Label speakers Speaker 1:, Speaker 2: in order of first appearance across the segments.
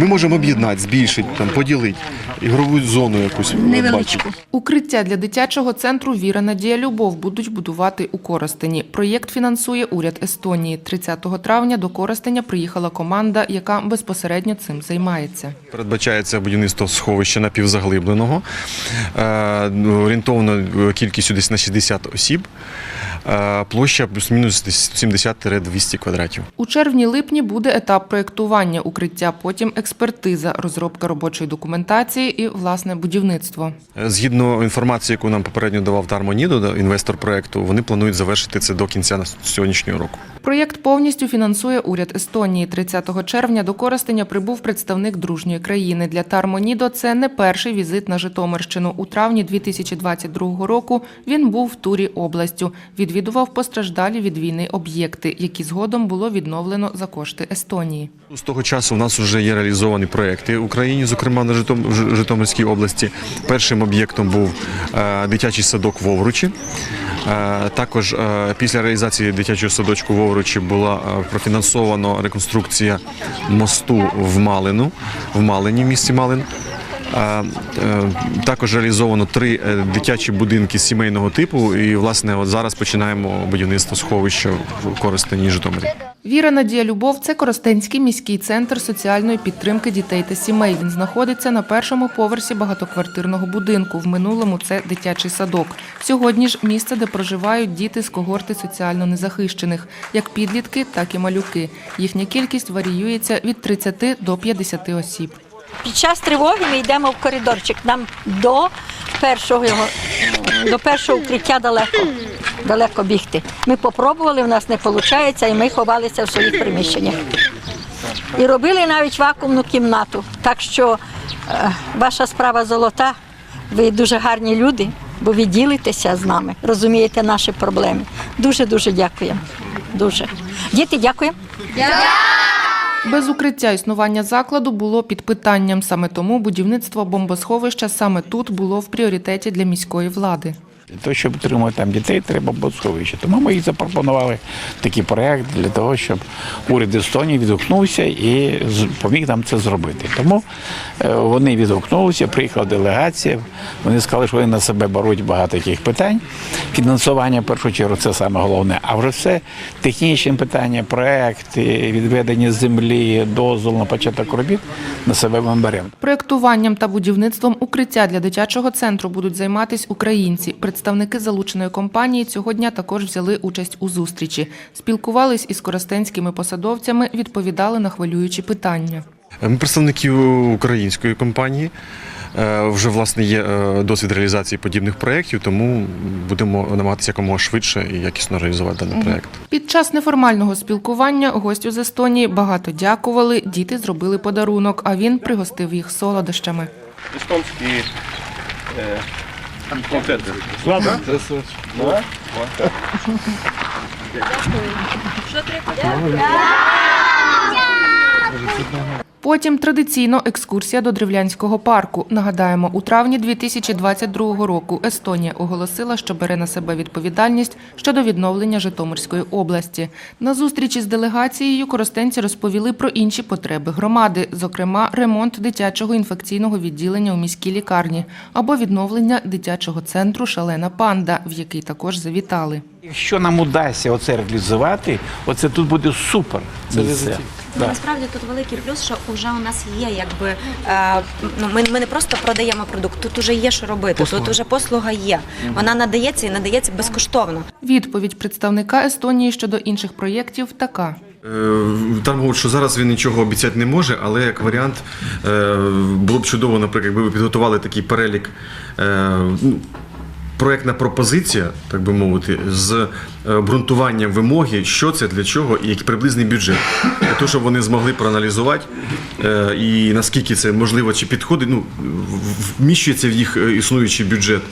Speaker 1: Ми можемо об'єднати, збільшити, там, поділити ігрову зону якусь.
Speaker 2: Невеличку.
Speaker 3: Укриття для дитячого центру Віра Надія Любов будуть будувати у Коростені. Проєкт фінансує уряд Естонії. 30 травня до Коростеня приїхала команда, яка безпосередньо цим займається.
Speaker 1: Передбачається будівництво сховища напівзаглибленого, е, орієнтовно е, кількістю десь на 60 осіб, площа плюс-мінус десь 70-200 квадратів.
Speaker 3: У червні-липні буде етап проєктування укриття, потім експертиза, розробка робочої документації і власне будівництво.
Speaker 1: Е, Згідно інформації, яку нам попередньо давав Тармонідо, да, інвестор проекту, вони планують завершити це до кінця сьогоднішнього року.
Speaker 3: Проєкт повністю фінансує уряд Естонії. 30 червня до Коростеня прибув представник дружньої країни. Для Тармонідо це не перший візит на Житомирщину. У травні 2022 року він був в турі областю. Відвідував постраждалі від війни об'єкти, які згодом було відновлено за кошти Естонії.
Speaker 1: З того часу в нас вже є реалізовані проекти в Україні, зокрема на Житом- Житомирській області. Першим об'єктом був е, дитячий садок в Овручі. Е, Також е, після реалізації дитячого садочку в Овручі була е, профінансована реконструкція мосту в Малину, в Малині, в місті Малин. Е, Також реалізовано три е, дитячі будинки сімейного типу. І, власне, от зараз починаємо будівництво сховища в Коростені Житомирі.
Speaker 3: Віра Надія Любов це Коростенський міський центр соціальної підтримки дітей та сімей. Він знаходиться на першому поверсі багатоквартирного будинку. В минулому це дитячий садок. Сьогодні ж місце, де проживають діти з когорти соціально незахищених, як підлітки, так і малюки. Їхня кількість варіюється від 30 до 50 осіб.
Speaker 2: Під час тривоги ми йдемо в коридорчик. Нам до першого його, до першого укриття далеко. Далеко бігти. Ми попробували, в нас не виходить, і ми ховалися в своїх приміщеннях. І робили навіть вакуумну кімнату. Так що е, ваша справа золота. Ви дуже гарні люди, бо ви ділитеся з нами, розумієте наші проблеми. Дуже дуже дякуємо. Дуже. Діти, дякуємо.
Speaker 3: Без укриття існування закладу було під питанням. Саме тому будівництво бомбосховища саме тут було в пріоритеті для міської влади.
Speaker 4: Для щоб утримувати там дітей, треба бомбосховище. Тому ми і запропонували такий проект для того, щоб уряд Естонії відгукнувся і поміг нам це зробити. Тому е, вони відгукнулися, приїхала делегація. Вони сказали, що вони на себе беруть багато таких питань. Фінансування в першу чергу це саме головне. А вже все технічні питання, проекти, відведення землі, дозвол на початок робіт на себе ми беремо.
Speaker 3: Проєктуванням та будівництвом укриття для дитячого центру будуть займатись українці. Представники залученої компанії цього дня також взяли участь у зустрічі. Спілкувались із коростенськими посадовцями, відповідали на хвилюючі питання.
Speaker 1: Ми представники української компанії. Е, Вже власне є е, досвід реалізації подібних проєктів, тому будемо намагатися якомога швидше і якісно реалізувати даний проєкт.
Speaker 3: Під час неформального спілкування гостю з Естонії багато дякували. Діти зробили подарунок, а він пригостив їх солодощами.
Speaker 5: естонські е, конфети.
Speaker 3: Потім традиційно екскурсія до Древлянського парку. Нагадаємо, у травні 2022 року Естонія оголосила, що бере на себе відповідальність щодо відновлення Житомирської області. На зустрічі з делегацією коростенці розповіли про інші потреби громади, зокрема ремонт дитячого інфекційного відділення у міській лікарні або відновлення дитячого центру Шалена панда, в який також завітали.
Speaker 4: Якщо нам удасться оце реалізувати, оце тут буде супер. місце.
Speaker 6: Ну, насправді тут великий плюс, що вже у нас є, якби е, ну ми, ми не просто продаємо продукт, тут уже є що робити. Тут уже послуга є. Вона надається і надається безкоштовно.
Speaker 3: Відповідь представника Естонії щодо інших проєктів така.
Speaker 1: Е, Там говорять, що зараз він нічого обіцяти не може, але як варіант е, було б чудово, наприклад, якби ви підготували такий перелік. Ну, пропозиція, так би мовити, з е, обґрунтуванням вимоги, що це, для чого і який приблизний бюджет. Для того, щоб вони змогли проаналізувати е, і наскільки це можливо чи підходить, ну, вміщується в їх е, існуючий бюджет.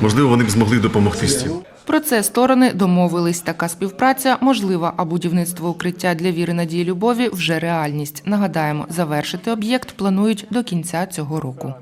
Speaker 1: Можливо, вони б змогли допомогти з цим.
Speaker 3: Про це сторони домовились. Така співпраця можлива, а будівництво укриття для віри надії любові вже реальність. Нагадаємо, завершити об'єкт планують до кінця цього року.